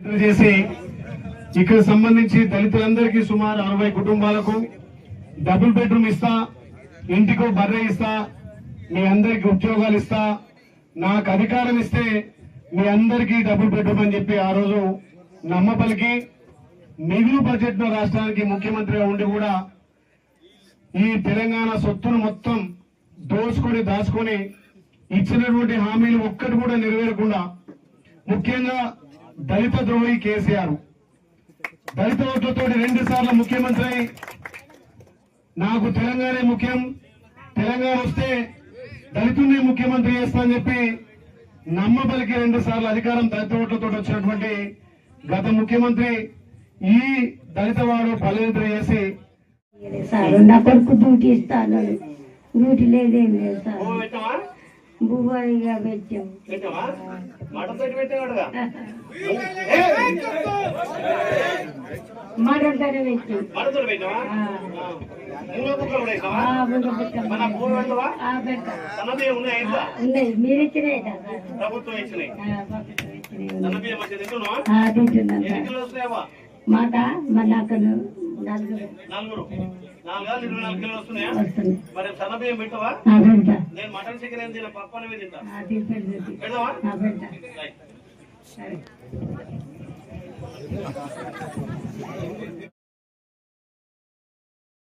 చేసి ఇక్కడ సంబంధించి దళితులందరికీ సుమారు అరవై కుటుంబాలకు డబుల్ బెడ్రూమ్ ఇస్తా ఇంటికో బర్రె ఇస్తా మీ అందరికి ఉద్యోగాలు ఇస్తా. నాకు అధికారం ఇస్తే మీ అందరికీ డబుల్ బెడ్రూమ్ అని చెప్పి ఆ రోజు నమ్మపలికి మిగులు బడ్జెట్లో రాష్ట్రానికి ముఖ్యమంత్రిగా ఉండి కూడా ఈ తెలంగాణ సొత్తును మొత్తం దోచుకొని దాచుకొని ఇచ్చినటువంటి హామీలు ఒక్కటి కూడా నెరవేరకుండా ముఖ్యంగా దళిత ద్రోహి కేసీఆర్. దళిత ఓట్లతో రెండు సార్లు ముఖ్యమంత్రి. అయి నాకు తెలంగాణ ముఖ్యం. తెలంగాణ వస్తే దళితుల్ని ముఖ్యమంత్రి చేస్తా అని చెప్పి నమ్మబలికి రెండు సార్లు అధికారం దళిత ఓట్లతో వచ్చినటువంటి గత ముఖ్యమంత్రి ఈ దళిత వాడు బలవంతులు చేసి సార్ నా కొడుకు డ్యూటీ ఇస్తాను. డ్యూటీ లేదేం లేదు సార్. భూమిగా పెట్టాం. మటన్ పెట్టి. ఉన్నాయి మీరు ఇచ్చినాయి తింటున్నాం మాట నలుగురు. మరి పెట్టావా? ఆ, పెడతా నేను మటన్ చికెన్ ఏం తిన పప్పు అనేది తింటా. పెడదావా. సరే.